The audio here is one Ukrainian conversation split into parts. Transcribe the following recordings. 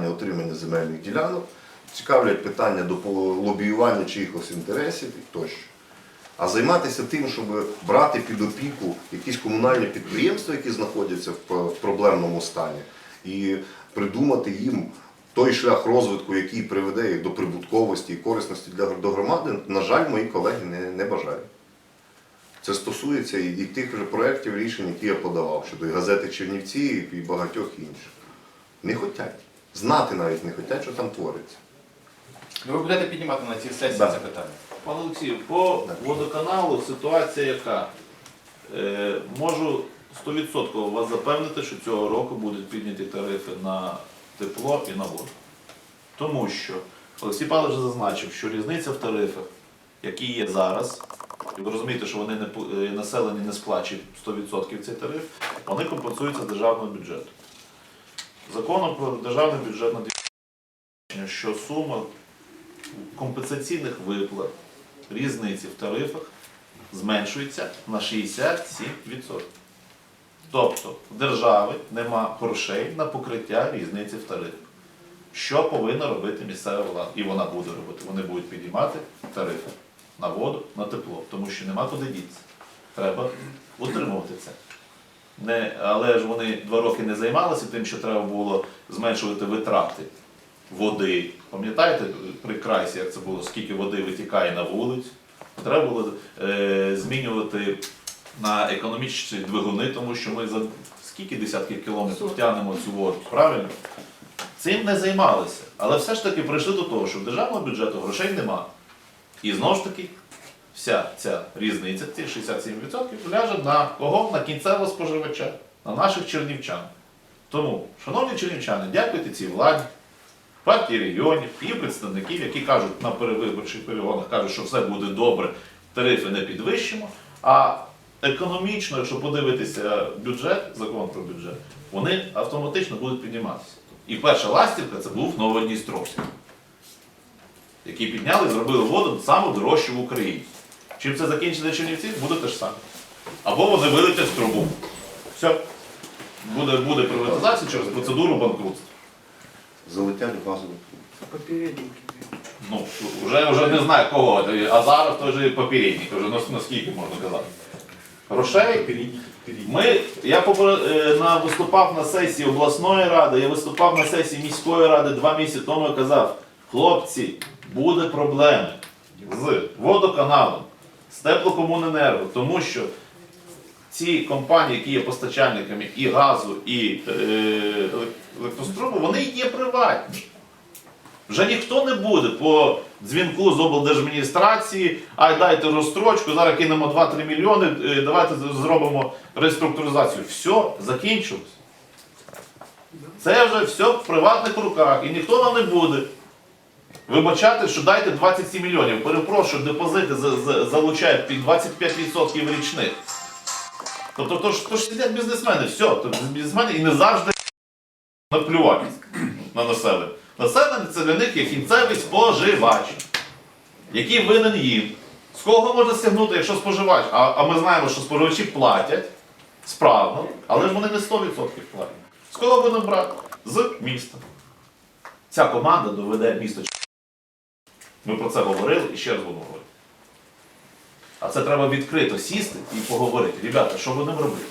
питання отримання земельних ділянок, цікавлять питання до лобіювання чиїхось інтересів і тощо. А займатися тим, щоб брати під опіку якісь комунальні підприємства, які знаходяться в проблемному стані, і придумати їм той шлях розвитку, який приведе їх до прибутковості і корисності для до громади, на жаль, мої колеги не, не бажають. Це стосується і, і тих же проєктів рішень, які я подавав щодо і газети Чернівці і багатьох інших. Не хочуть. Знати навіть не хочуть, що там твориться. Ну, Ви будете піднімати на цій сесії Да. це питання. Пане Олексію, по водоканалу ситуація яка? Е, можу 100% вас запевнити, що цього року будуть підняті тарифи на тепло і на воду. Тому що Олексій Павлович зазначив, що різниця в тарифах, які є зараз, і ви розумієте, що вони не, пу- е, населення не сплачують 100% цей тариф, вони компенсуються з державного бюджету. Законом про державний бюджет на 2000 що сума компенсаційних виплат різниці в тарифах зменшується на 67%. Тобто в держави нема грошей на покриття різниці в тарифах. Що повинна робити місцева влада? І вона буде робити. Вони будуть підіймати тарифи на воду, на тепло, тому що нема куди дітися. Треба утримувати це. Не, але ж вони два роки не займалися тим, що треба було зменшувати витрати води. Пам'ятаєте при крайсі, як це було, скільки води витікає на вулицю? Треба було е, змінювати на економічні двигуни, тому що ми за скільки десятків кілометрів тягнемо цю воду, правильно? Цим не займалися. Але все ж таки прийшли до того, що в державного бюджету грошей нема. І знову ж таки, вся ця різниця, ці 67% ляже на кого? На кінцевого споживача, на наших чернівчан. Тому, шановні чернівчани, дякуйте цій владі, партії регіонів, її представників, які кажуть на перевиборчих перегонах, кажуть, що все буде добре, тарифи не підвищимо. А економічно, якщо подивитися бюджет, закон про бюджет, вони автоматично будуть підніматися. І перша ластівка це був Новодністровський, який підняли і зробили воду саму дорожчу в Україні. Чим це закінчиться Чернівці, буде те ж саме. Або вони вилетять в трубу. Все. Буде, буде приватизація через процедуру банкрутства. Залетять в газову. Ну, вже, вже не знаю кого, а зараз той же попередник, вже нас- наскільки можна казати. Грошей. Ми, я е, на, виступав на сесії обласної ради, я виступав на сесії міської ради два місяці тому і казав, хлопці, буде проблеми з водоканалом, з теплокомуненерго, тому що ці компанії, які є постачальниками і газу, і е, електроструму, вони є приватні. Вже ніхто не буде по дзвінку з облдержадміністрації, а дайте розстрочку, зараз кинемо 2-3 мільйони, е, давайте зробимо реструктуризацію. Все, закінчилось. Це вже все в приватних руках, і ніхто нам не буде вибачати, що дайте 27 мільйонів. Перепрошую, депозити за- за- залучають під 25% річних. Тобто то ж, то ж сидять бізнесмени, все, то бізнесмени і не завжди наплювати на населення. Населення це для них є кінцевий споживач, який винен їм. З кого можна стягнути, якщо споживач? А, а ми знаємо, що споживачі платять справно, але ж вони не 100% платять. З кого будемо брати? З міста. Ця команда доведе місто. Ми про це говорили і ще раз будемо говорити. А це треба відкрито сісти і поговорити. Ребята, що будемо робити?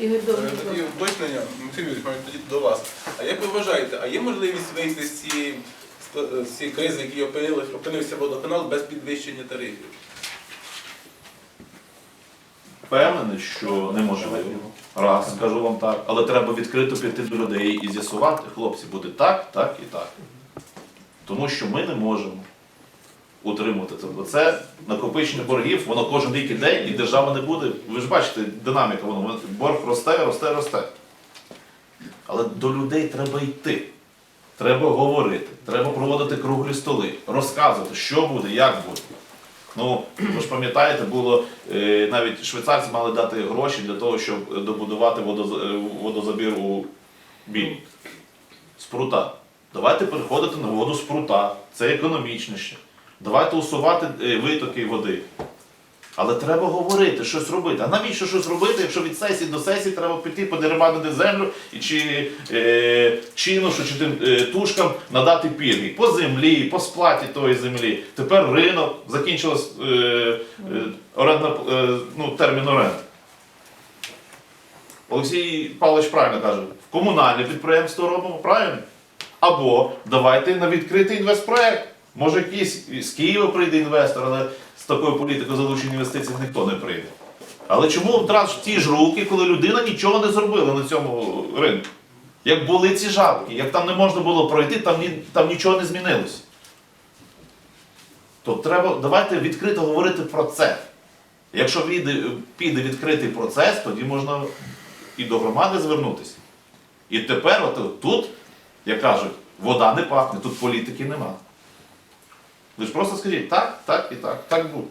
Ігор Е, уточнення, Максим Юрійович, мабуть, тоді до вас. А як ви вважаєте, а є можливість вийти з цієї, з цієї кризи, в якій опинились- опинився водоканал без підвищення тарифів? Впевнений, що неможливо. Раз, скажу вам так. Але треба відкрито піти до людей і з'ясувати, хлопці, буде так, так і так. Тому що ми не можемо утримувати це. Це накопичення боргів, воно кожен рік іде, і держава не буде. Ви ж бачите, динаміка, воно- борг росте, росте, росте. Але до людей треба йти. Треба говорити, треба проводити круглі столи, розказувати, що буде, як буде. Ну, ви ж пам'ятаєте, було е, навіть швейцарці мали дати гроші для того, щоб добудувати е, водозабір у біль. Спрута. Давайте переходити на воду з прута. Це економічніше. Давайте усувати е, витоки води. Але треба говорити, щось робити. А навіщо щось робити, якщо від сесії до сесії треба піти подерибанити землю і чи е, чинушу, чи тим е, тушкам надати пільги по землі, по сплаті тої землі. Тепер ринок закінчилась е, е, е, ну, термін оренди. Олексій Павлович правильно каже, комунальне підприємство робимо, правильно? Або давайте на відкритий інвестпроект. Може, якийсь з Києва прийде інвестор, але з такою політикою залучення інвестицій ніхто не прийде. Але чому втрат в ті ж руки, коли людина нічого не зробила на цьому ринку? Як були ці жабки, як там не можна було пройти, там, ні, там нічого не змінилося. То треба, давайте відкрито говорити про це. Якщо піде, піде відкритий процес, тоді можна і до громади звернутися. І тепер, от тут, як кажуть, вода не пахне, тут політики нема. Ви ж просто скажіть, так, так і так, так буде.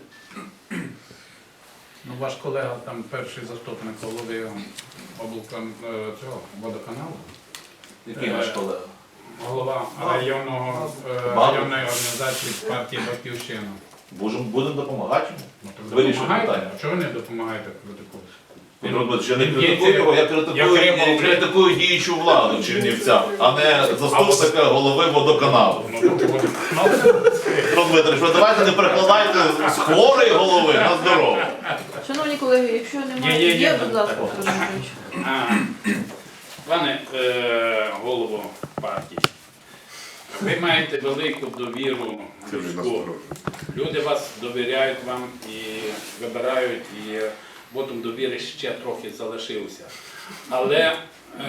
Ну, ваш колега там перший заступник голови облком е, цього водоканалу, Який Е, ваш колега? голова районного е, районної організації партії Батьківщина. Будемо допомагати йому. Ну, то питання. Чого ви не допомагаєте критику? Він робить, що не Він критикую його, я критикую, я в критикую діючу владу в Чернівцях, а не заступника голови водоканалу. Ну, ну, Петро Дмитрович, ви давайте не перекладайте з хворої голови на здорову. Шановні колеги, якщо немає, Є, є, є, будь ласка. Петро Дмитрович. Пане е, голово партії, ви маєте велику довіру людську. Люди вас довіряють вам і вибирають, і потім довіри ще трохи залишився. Але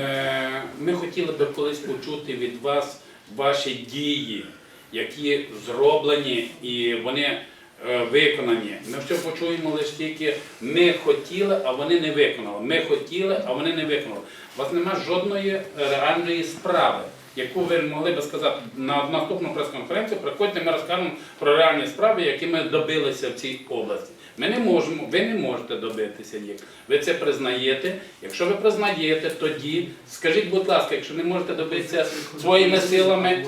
е, ми хотіли би колись почути від вас ваші дії, які зроблені і вони е, виконані. Ми все почуємо лише тільки ми хотіли, а вони не виконали. Ми хотіли, а вони не виконали. У вас немає жодної реальної справи. Яку ви могли би сказати на наступну прес-конференцію, приходьте, ми розкажемо про реальні справи, які ми добилися в цій області. Ми не можемо, ви не можете добитися їх. Ви це признаєте. Якщо ви признаєте, тоді скажіть, будь ласка, якщо не можете добитися своїми силами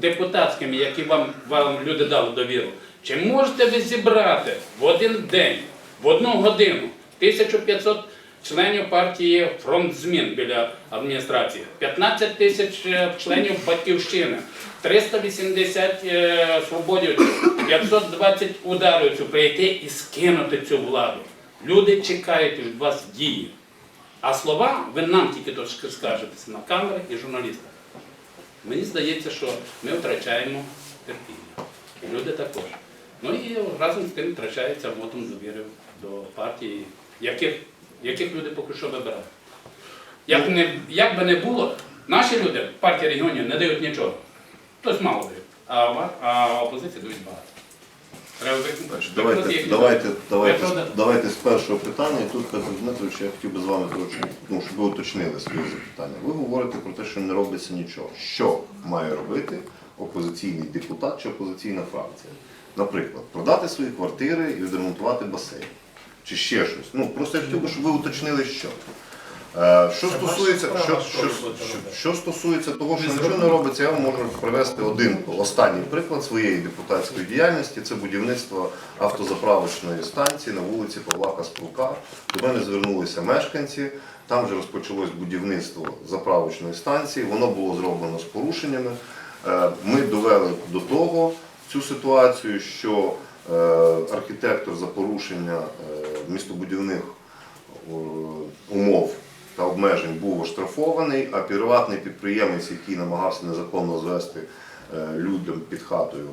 депутатськими, які вам, вам люди дали довіру, чи можете ви зібрати в один день, в одну годину 1500 членів партії Фронт змін біля адміністрації, 15 тисяч е, членів батьківщини, 380 е, свободівців, 520 ударівців прийти і скинути цю владу. Люди чекають від вас дії. А слова ви нам тільки то скажетеся на камери і журналістам. Мені здається, що ми втрачаємо терпіння. І люди також. Ну і разом з тим втрачається вотом довіри до партії, яких, яких люди поки що вибирають. Як, не, як би не було, наші люди, партія регіонів, не дають нічого. Хтось мало дають, а, а опозиція дають багато. Треба виконати. Давайте, давайте, давайте, давайте з першого питання. І тут, Петро Дмитрович, я хотів би з вами трошки, ну, щоб ви уточнили свої запитання. Ви говорите про те, що не робиться нічого. Що має робити опозиційний депутат чи опозиційна фракція? Наприклад, продати свої квартири і відремонтувати басейн. Чи ще щось. Ну, просто я хотів би, щоб ви уточнили, що. Е, Що стосується, що, що, що, що стосується того, що нічого не робиться, я вам можу привести один останній приклад своєї депутатської діяльності. Це будівництво автозаправочної станції на вулиці Павла Каспрука. До мене звернулися мешканці. Там вже розпочалось будівництво заправочної станції. Воно було зроблено з порушеннями. Е, Ми довели до того цю ситуацію, що архітектор за порушення е, містобудівних е, умов та обмежень був оштрафований, а приватний підприємець, який намагався незаконно звести е, людям під хатою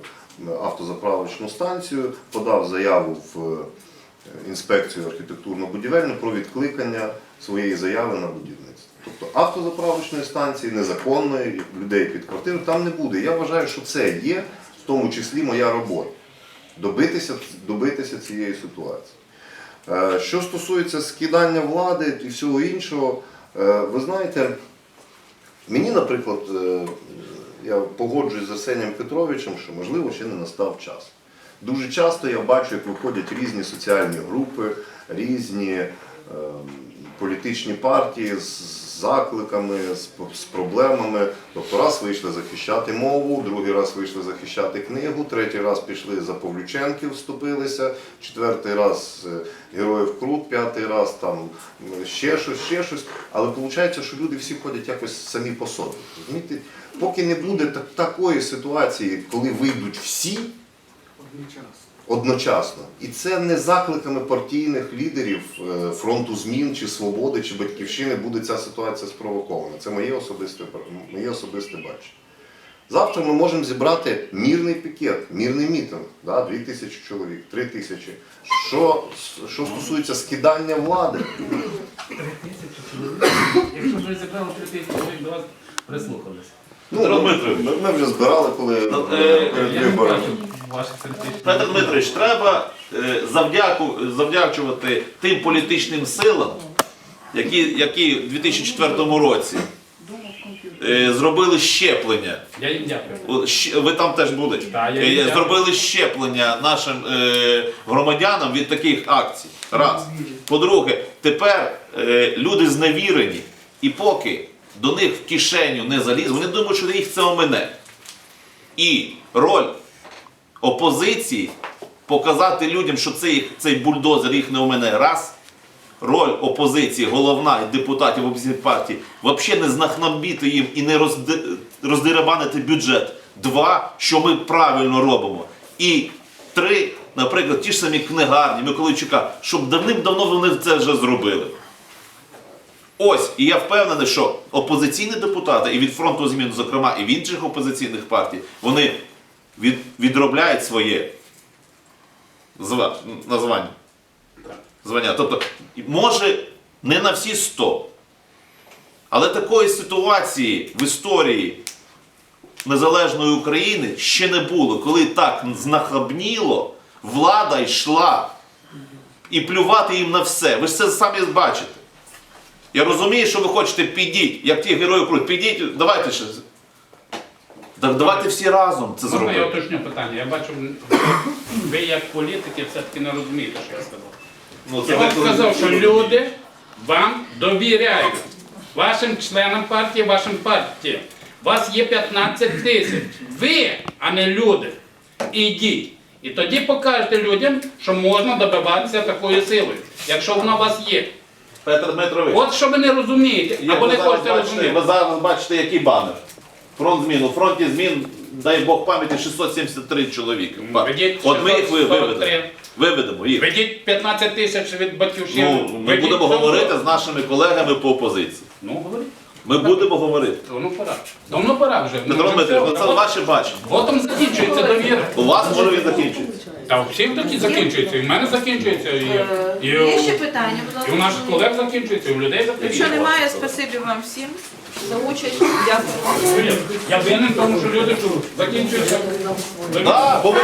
е, автозаправочну станцію, подав заяву в е, інспекцію архітектурно-будівельну про відкликання своєї заяви на будівництво. Тобто автозаправочної станції, незаконної, людей під квартиру там не буде. Я вважаю, що це є в тому числі моя робота. Добитися, добитися цієї ситуації. Е, Що стосується скидання влади і всього іншого, е, ви знаєте, мені, наприклад, е, я погоджуюсь з Арсенієм Петровичем, що можливо ще не настав час. Дуже часто я бачу, як виходять різні соціальні групи, різні е, політичні партії з закликами, з, з проблемами. Тобто раз вийшли захищати мову, другий раз вийшли захищати книгу, третій раз пішли за Павлюченків, вступилися, четвертий раз е, героїв Крут, п'ятий раз там ще щось, ще щось. Але виходить, що люди всі ходять якось самі по собі. Розумієте? Поки не буде такої ситуації, коли вийдуть всі, Одночасно. І це не закликами партійних лідерів е, фронту змін чи свободи чи батьківщини буде ця ситуація спровокована. Це моє особисте, моє особисте бачення. Завтра ми можемо зібрати мірний пікет, мірний мітинг, да, 2 тисячі чоловік, 3 тисячі. Що, що стосується скидання влади, Якщо б ви зібрали три тисячі, чоловік до вас прислухалися. Петро ну, Дмитрович. ми, ми вже збирали, коли Ну, е, е, перед Я не виборами. бачу ваших статистик. Петро Дмитрович, треба е, завдяку, завдячувати тим політичним силам, які, які в 2004 році е, зробили щеплення. Я їм дякую. О, щ- Ви там теж були. Так, я Е, їм дякую. Зробили щеплення нашим е, громадянам від таких акцій. Раз. По-друге, тепер е, люди зневірені, і поки до них в кишеню не заліз, вони думають, що їх це омине. І роль опозиції показати людям, що цей, цей бульдозер їх не омине. Раз. Роль опозиції, головна і депутатів опозиційної партії, взагалі не знахнабіти їм і не розди, бюджет. Два, що ми правильно робимо. І три, наприклад, ті ж самі книгарні Миколайчука, щоб давним-давно вони це вже зробили. Ось, і я впевнений, що опозиційні депутати і від фронту змін, зокрема, і від інших опозиційних партій, вони від, відробляють своє зва, названня. Звання. Тобто, може, не на всі 100. Але такої ситуації в історії незалежної України ще не було, коли так знахабніло, влада йшла і плювати їм на все. Ви ж це самі бачите. Я розумію, що ви хочете підіть, як ті герої круть, підіть, давайте ще. Так давайте всі разом це Можна я зробимо. уточню питання? Я бачу, ви як політики все-таки не розумієте, що я сказав. Ну, Я вам сказав, що люди вам довіряють. Вашим членам партії, вашим партіям. У вас є 15 тисяч. Ви, а не люди. Ідіть. І тоді покажете людям, що можна добиватися такою силою, якщо вона у вас є. Петр Дмитрович. От що ви не розумієте, Як або ви не зараз хочете бачите, розуміти. ви зараз бачите, який банер. Фронт змін. У фронті змін, дай Бог пам'яті, 673 чоловіки. Ну, ведіть От ми їх ви- 643. виведемо. Виведемо їх. Ведіть 15 тисяч від батьківщини. Ну, ми Ведіть будемо це говорити з нашими колегами по опозиції. Ну, говоріть. Ми будемо говорити. Давно пора. Давно пора вже. Ну, Петро вже все. це ваше бачення. Отом закінчується довіра. У вас може він закінчується. Та у всіх такі закінчується. І в мене закінчується, і, Е, і, Є ще питання, будь і у наших ласка. колег закінчується, і у людей закінчується. Якщо немає, спасибі вам всім за участь. Дякую. Я винен тому, що люди закінчуються. Так, бо ви